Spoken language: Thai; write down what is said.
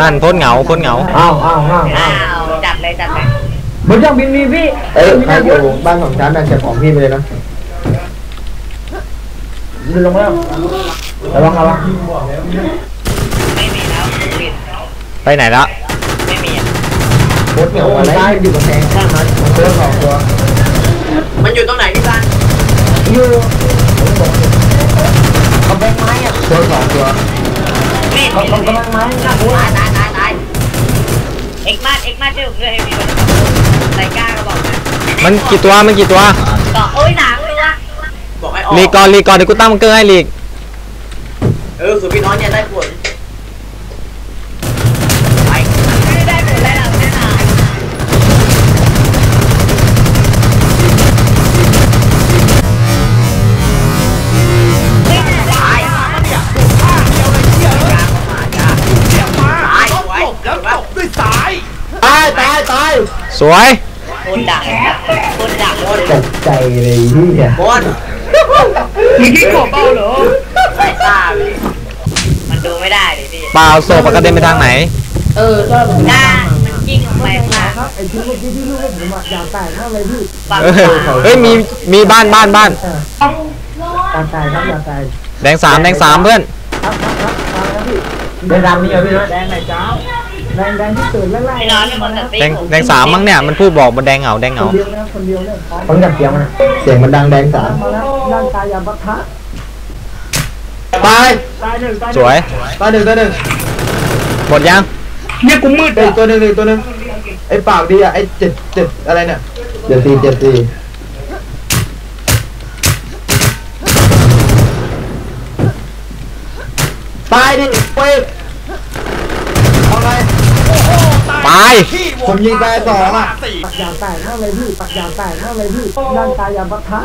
นั่นพ้นเหงาพ้นเหงา อ้าวอ้าวอ้าวอ้าวจัดเลยจัดเลยบนเครื่องบินมีพี่เอ้ยใครอยู่บ้านของฉันนั่นจะของพี่ไปเลยนะยืนลงแล้วระวังระวังไม่มีแล้วปิดไปไหนแล้วไม่มีอะโคตรเหนียวอะไรอยู่กับแทงข้างนั้นมันเจอสองตัวมันอยู่ตรงไหนพี่บ้านอยู่กำแพงไม้อะเจอสองตัว มีดกำกำลังไม้นะตายตายตายตายเอ็กมาเอ็กมาเจ้าเพื่อให้มีคนใส่กล้าก็บอกนะมันกี่ตัวมันกี่ตัวต่อโอ้ยหนังเลยวะบอกให้ออกลีกก่อนลีกก่อนเดี๋ยวกูตั้งมังเกอร์ให้ลีกเออคือพี่น้องเนี่ยได้ผล แล้วตกด้วยตายตายตายสวยคนดักคนดักคนตกใจเลยพี่เนี่ยบนมีที่กบเป้าเหรอสายตาพี่มันดูไม่ได้ดิพี่เปล่าโซปกระเด็นไปทางไหนหน้ามันยิงลงไปข้างล่างไอ้ที่เมื่อกี้ที่ลูกผมอะอยากแตกมากเลยพี่ฝั่งเออขวาเฮ้ยมีมีบ้านบ้านบ้านอยากแตกครับอยากแตกแดงสามแดงสามเพื่อนครับครับครับตายแล้วพี่แดงดำนี่เหรอพี่นะแดงไหนเจ้า แดงแดงที่ตื่นไล่พี่น้องเป็นคนตัดตีแดงแดงสามมั้งเนี่ยมันพูดบอกบนแดงเหงาแดงเหคงานเดียวนะคนเดียวเนี่ยฟังจากเสียงมันเสียงมันดังแดงสามมาแล้วร่างกายยาปะทะตายตายหนึ่งตายสวยตายหนึ่งตายหนึ่งหมดยังเนี่ยกูมืดเลยตัวหนึ่งเลยตัวหนึ่งไอ้ปากดีอะไอ้เจ็ดเจ็ดอะไรเนี่ยเจ็ดสี่เจ็ดสี่ตายดิเว้ยเอาไง ตาย ผมยิงไปสองอะ ปักยางแตกมากเลยพี่ ปักยางแตกมากเลยพี่ร่างกายยาปะทะ